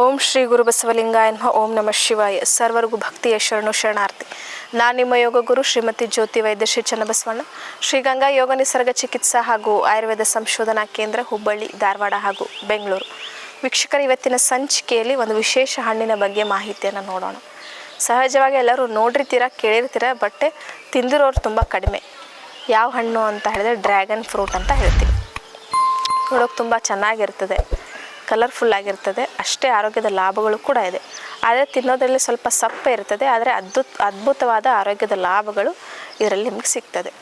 ಓಂ ಶ್ರೀ ಗುರು ಬಸವಲಿಂಗಾಯ ನಮಃ, ಓಂ ನಮಃ ಶಿವಾಯ. ಸರ್ವರಿಗೂ ಭಕ್ತಿಯ ಶರಣು ಶರಣಾರ್ಥಿ. ನಾನು ನಿಮ್ಮ ಯೋಗ ಗುರು ಶ್ರೀಮತಿ ಜ್ಯೋತಿ ವೈದ್ಯ ಶ್ರೀ ಚನ್ನಬಸವಣ್ಣ. ಶ್ರೀಗಂಗಾ ಯೋಗ ನಿಸರ್ಗ ಚಿಕಿತ್ಸಾ ಹಾಗೂ ಆಯುರ್ವೇದ ಸಂಶೋಧನಾ ಕೇಂದ್ರ ಹುಬ್ಬಳ್ಳಿ, ಧಾರವಾಡ ಹಾಗೂ ಬೆಂಗಳೂರು. ವೀಕ್ಷಕರ ಇವತ್ತಿನ ಸಂಚಿಕೆಯಲ್ಲಿ ಒಂದು ವಿಶೇಷ ಹಣ್ಣಿನ ಬಗ್ಗೆ ಮಾಹಿತಿಯನ್ನು ನೋಡೋಣ. ಸಹಜವಾಗಿ ಎಲ್ಲರೂ ನೋಡಿರ್ತೀರ, ಕೇಳಿರ್ತೀರ ಬಟ್ಟೆ ತಿಂದಿರೋರು ತುಂಬ ಕಡಿಮೆ. ಯಾವ ಹಣ್ಣು ಅಂತ ಹೇಳಿದ್ರೆ ಡ್ರ್ಯಾಗನ್ ಫ್ರೂಟ್ ಅಂತ ಹೇಳ್ತೀವಿ. ನೋಡೋಕೆ ತುಂಬ ಚೆನ್ನಾಗಿರ್ತದೆ. ಕಲರ್ಫುಲ್ ಆಗಿರ್ತದೆ, ಅಷ್ಟೇ ಆರೋಗ್ಯದ ಲಾಭಗಳು ಕೂಡ ಇದೆ. ಆದರೆ ತಿನ್ನೋದ್ರಲ್ಲಿ ಸ್ವಲ್ಪ ಸಪ್ಪೆ ಇರ್ತದೆ, ಆದರೆ ಅದ್ಭುತ, ಅದ್ಭುತವಾದ ಆರೋಗ್ಯದ ಲಾಭಗಳು ಇದರಲ್ಲಿ ನಿಮಗೆ ಸಿಗ್ತದೆ.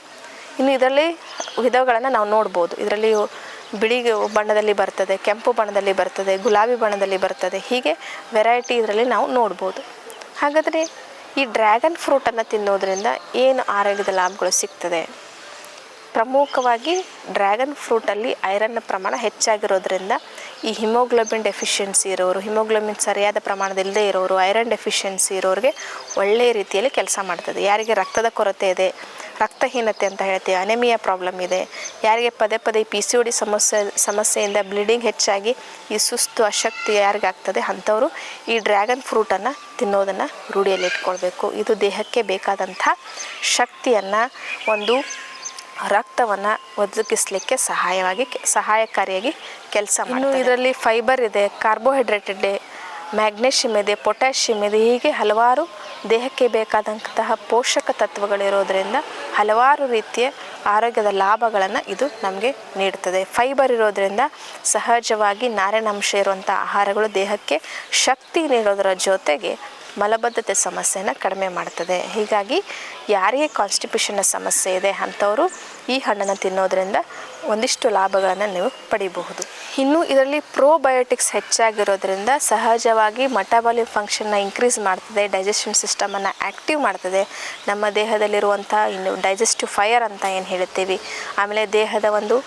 ಇನ್ನು ಇದರಲ್ಲಿ ವಿಧಗಳನ್ನು ನಾವು ನೋಡ್ಬೋದು. ಇದರಲ್ಲಿ ಬಿಳಿ ಬಣ್ಣದಲ್ಲಿ ಬರ್ತದೆ, ಕೆಂಪು ಬಣ್ಣದಲ್ಲಿ ಬರ್ತದೆ, ಗುಲಾಬಿ ಬಣ್ಣದಲ್ಲಿ ಬರ್ತದೆ, ಹೀಗೆ ವೆರೈಟಿ ಇದರಲ್ಲಿ ನಾವು ನೋಡ್ಬೋದು. ಹಾಗಾದರೆ ಈ ಡ್ರ್ಯಾಗನ್ ಫ್ರೂಟನ್ನು ತಿನ್ನೋದ್ರಿಂದ ಏನು ಆರೋಗ್ಯದ ಲಾಭಗಳು ಸಿಗ್ತದೆ? ಪ್ರಮುಖವಾಗಿ ಡ್ರ್ಯಾಗನ್ ಫ್ರೂಟಲ್ಲಿ ಐರನ್ನ ಪ್ರಮಾಣ ಹೆಚ್ಚಾಗಿರೋದ್ರಿಂದ ಈ ಹಿಮೋಗ್ಲೋಬಿನ್ ಡೆಫಿಷಿಯನ್ಸಿ ಇರೋರು, ಹಿಮೋಗ್ಲೋಬಿನ್ ಸರಿಯಾದ ಪ್ರಮಾಣದಲ್ಲದೆ ಇರೋರು, ಐರನ್ ಡೆಫಿಷಿಯನ್ಸಿ ಇರೋರಿಗೆ ಒಳ್ಳೆಯ ರೀತಿಯಲ್ಲಿ ಕೆಲಸ ಮಾಡ್ತದೆ. ಯಾರಿಗೆ ರಕ್ತದ ಕೊರತೆ ಇದೆ, ರಕ್ತಹೀನತೆ ಅಂತ ಹೇಳ್ತೀವಿ, ಅನೆಮಿಯಾ ಪ್ರಾಬ್ಲಮ್ ಇದೆ, ಯಾರಿಗೆ ಪದೇ ಪದೇ ಪಿ ಸಿ ಡಿ ಸಮಸ್ಯೆ, ಸಮಸ್ಯೆಯಿಂದ ಬ್ಲೀಡಿಂಗ್ ಹೆಚ್ಚಾಗಿ ಈ ಸುಸ್ತು, ಅಶಕ್ತಿ ಯಾರಿಗಾಗ್ತದೆ ಅಂಥವರು ಈ ಡ್ರ್ಯಾಗನ್ ಫ್ರೂಟನ್ನು ತಿನ್ನೋದನ್ನು ರೂಢಿಯಲ್ಲಿ ಇಟ್ಕೊಳ್ಬೇಕು. ಇದು ದೇಹಕ್ಕೆ ಬೇಕಾದಂಥ ಶಕ್ತಿಯನ್ನು ಒಂದು ರಕ್ತವನ್ನು ಒದಗಿಸಲಿಕ್ಕೆ ಸಹಾಯವಾಗಿ ಸಹಾಯಕಾರಿಯಾಗಿ ಕೆಲಸ ಇನ್ನು ಇದರಲ್ಲಿ ಫೈಬರ್ ಇದೆ ಕಾರ್ಬೋಹೈಡ್ರೇಟ್ ಇದೆ ಮ್ಯಾಗ್ನೇಷಿಯಮ್ ಇದೆ ಪೊಟ್ಯಾಷಿಯಮ್ ಇದೆ ಹೀಗೆ ಹಲವಾರು ದೇಹಕ್ಕೆ ಬೇಕಾದಂತಹ ಪೋಷಕ ತತ್ವಗಳಿರೋದ್ರಿಂದ ಹಲವಾರು ರೀತಿಯ ಆರೋಗ್ಯದ ಲಾಭಗಳನ್ನು ಇದು ನಮಗೆ ನೀಡುತ್ತದೆ ಫೈಬರ್ ಇರೋದ್ರಿಂದ ಸಹಜವಾಗಿ ನಾರಿನಾಂಶ ಇರುವಂಥ ಆಹಾರಗಳು ದೇಹಕ್ಕೆ ಶಕ್ತಿ ನೀಡೋದರ ಜೊತೆಗೆ ಮಲಬದ್ಧತೆ ಸಮಸ್ಯೆಯನ್ನು ಕಡಿಮೆ ಮಾಡ್ತದೆ. ಹೀಗಾಗಿ ಯಾರಿಗೆ ಕಾನ್ಸ್ಟಿಪೇಷನ್ನ ಸಮಸ್ಯೆ ಇದೆ ಅಂಥವರು ಈ ಹಣ್ಣನ್ನು ತಿನ್ನೋದ್ರಿಂದ ಒಂದಿಷ್ಟು ಲಾಭಗಳನ್ನು ನೀವು ಪಡಿಬಹುದು. ಇನ್ನು ಇದರಲ್ಲಿ ಪ್ರೋಬಯೋಟಿಕ್ಸ್ ಹೆಚ್ಚಾಗಿರೋದ್ರಿಂದ ಸಹಜವಾಗಿ ಮಟಾಬಾಲಿಕ್ ಫಂಕ್ಷನ್ನ ಇನ್ಕ್ರೀಸ್ ಮಾಡ್ತದೆ ಡೈಜೆಷನ್ ಸಿಸ್ಟಮನ್ನು ಆ್ಯಕ್ಟಿವ್ ಮಾಡ್ತದೆ. ನಮ್ಮ ದೇಹದಲ್ಲಿರುವಂಥ ಇನ್ನು ಡೈಜೆಸ್ಟಿವ್ ಫೈರ್ ಅಂತ ಏನು ಹೇಳ್ತೀವಿ? ಆಮೇಲೆ ದೇಹದ ಒಂದು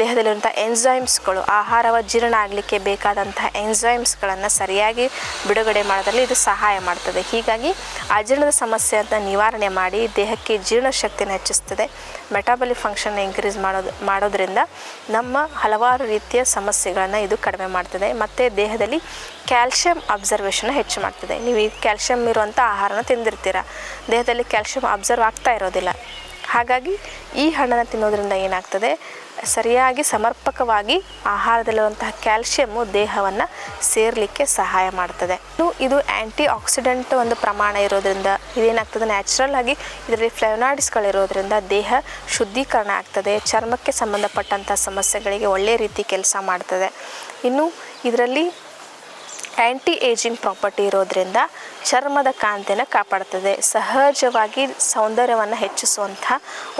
ದೇಹದಲ್ಲಿರುವಂಥ ಎನ್ಸೈಮ್ಸ್ಗಳು ಆಹಾರವ ಜೀರ್ಣ ಆಗಲಿಕ್ಕೆ ಬೇಕಾದಂತಹ ಎನ್ಸೈಮ್ಸ್ಗಳನ್ನು ಸರಿಯಾಗಿ ಬಿಡುಗಡೆ ಮಾಡೋದ್ರಲ್ಲಿ ಇದು ಸಹಾಯ ಮಾಡ್ತದೆ. ಹೀಗಾಗಿ ಅಜೀರ್ಣದ ಸಮಸ್ಯೆಯನ್ನು ನಿವಾರಣೆ ಮಾಡಿ ದೇಹಕ್ಕೆ ಜೀರ್ಣಶಕ್ತಿನ ಹೆಚ್ಚಿಸ್ತದೆ. ಮೆಟಾಬಲಿಕ್ ಫಂಕ್ಷನ್ ಇನ್ಕ್ರೀಸ್ ಮಾಡೋದು, ಮಾಡೋದ್ರಿಂದ ನಮ್ಮ ಹಲವಾರು ರೀತಿಯ ಸಮಸ್ಯೆಗಳನ್ನು ಇದು ಕಡಿಮೆ ಮಾಡ್ತದೆ. ಮತ್ತು ದೇಹದಲ್ಲಿ ಕ್ಯಾಲ್ಶಿಯಂ ಅಬ್ಸರ್ವೇಷನ್ ಹೆಚ್ಚು ಮಾಡ್ತದೆ. ನೀವು ಈ ಕ್ಯಾಲ್ಶಿಯಂ ಇರುವಂಥ ಆಹಾರನ ತಿಂದಿರ್ತೀರ. ದೇಹದಲ್ಲಿ ಕ್ಯಾಲ್ಶಿಯಂ ಅಬ್ಸರ್ವ್ ಆಗ್ತಾ ಇರೋದಿಲ್ಲ. ಹಾಗಾಗಿ ಈ ಹಣ್ಣನ್ನು ತಿನ್ನೋದ್ರಿಂದ ಏನಾಗ್ತದೆ? ಸರಿಯಾಗಿ ಸಮರ್ಪಕವಾಗಿ ಆಹಾರದಲ್ಲಿರುವಂತಹ ಕ್ಯಾಲ್ಶಿಯಮ್ಮು ದೇಹವನ್ನು ಸೇರಲಿಕ್ಕೆ ಸಹಾಯ ಮಾಡ್ತದೆ. ಇನ್ನು ಇದು ಆ್ಯಂಟಿ ಆಕ್ಸಿಡೆಂಟ್ ಒಂದು ಪ್ರಮಾಣ ಇರೋದ್ರಿಂದ ಇದೇನಾಗ್ತದೆ? ನ್ಯಾಚುರಲ್ ಆಗಿ ಇದರಲ್ಲಿ ಫ್ಲೆವನಾಯ್ಡ್ಸ್ಗಳಿರೋದ್ರಿಂದ ದೇಹ ಶುದ್ಧೀಕರಣ ಆಗ್ತದೆ. ಚರ್ಮಕ್ಕೆ ಸಂಬಂಧಪಟ್ಟಂಥ ಸಮಸ್ಯೆಗಳಿಗೆ ಒಳ್ಳೆಯ ರೀತಿ ಕೆಲಸ ಮಾಡ್ತದೆ. ಇನ್ನು ಇದರಲ್ಲಿ ಆ್ಯಂಟಿ ಏಜಿಂಗ್ ಪ್ರಾಪರ್ಟಿ ಇರೋದ್ರಿಂದ ಚರ್ಮದ ಕಾಂತಿನ ಕಾಪಾಡ್ತದೆ. ಸಹಜವಾಗಿ ಸೌಂದರ್ಯವನ್ನು ಹೆಚ್ಚಿಸುವಂಥ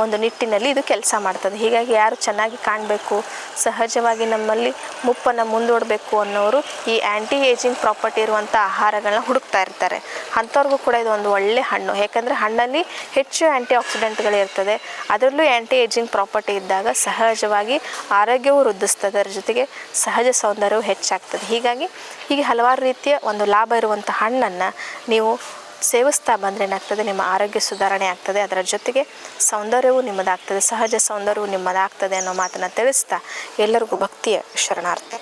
ಒಂದು ನಿಟ್ಟಿನಲ್ಲಿ ಇದು ಕೆಲಸ ಮಾಡ್ತದೆ. ಹೀಗಾಗಿ ಯಾರು ಚೆನ್ನಾಗಿ ಕಾಣಬೇಕು, ಸಹಜವಾಗಿ ನಮ್ಮಲ್ಲಿ ಮುಪ್ಪನ್ನು ಮುಂದೂಡಬೇಕು ಅನ್ನೋರು ಈ ಆ್ಯಂಟಿ ಏಜಿಂಗ್ ಪ್ರಾಪರ್ಟಿ ಇರುವಂಥ ಆಹಾರಗಳನ್ನ ಹುಡುಕ್ತಾ ಇರ್ತಾರೆ. ಅಂಥವ್ರಿಗೂ ಕೂಡ ಇದು ಒಂದು ಒಳ್ಳೆ ಹಣ್ಣು. ಯಾಕಂದರೆ ಹಣ್ಣಲ್ಲಿ ಹೆಚ್ಚು ಆ್ಯಂಟಿ ಆಕ್ಸಿಡೆಂಟ್ಗಳಿರ್ತದೆ ಅದರಲ್ಲೂ ಆ್ಯಂಟಿ ಏಜಿಂಗ್ ಪ್ರಾಪರ್ಟಿ ಇದ್ದಾಗ ಸಹಜವಾಗಿ ಆರೋಗ್ಯವು ವೃದ್ಧಿಸ್ತದೆ. ಅದರ ಜೊತೆಗೆ ಸಹಜ ಸೌಂದರ್ಯವು ಹೆಚ್ಚಾಗ್ತದೆ. ಹೀಗಾಗಿ ಹೀಗೆ ಹಲವಾರು ರೀತಿಯ ಒಂದು ಲಾಭ ಇರುವಂಥ ಹಣ್ಣನ್ನು ನೀವು ಸೇವಿಸ್ತಾ ಬಂದರೆ ಏನಾಗ್ತದೆ ನಿಮ್ಮ ಆರೋಗ್ಯ ಸುಧಾರಣೆ ಆಗ್ತದೆ. ಅದರ ಜೊತೆಗೆ ಸೌಂದರ್ಯವೂ ನಿಮ್ಮದಾಗ್ತದೆ. ಸಹಜ ಸೌಂದರ್ಯವು ನಿಮ್ಮದಾಗ್ತದೆ ಅನ್ನೋ ಮಾತನ್ನು ತಿಳಿಸ್ತಾ ಎಲ್ಲರಿಗೂ ಭಕ್ತಿಯ ಶರಣಾರ್ಥಿ.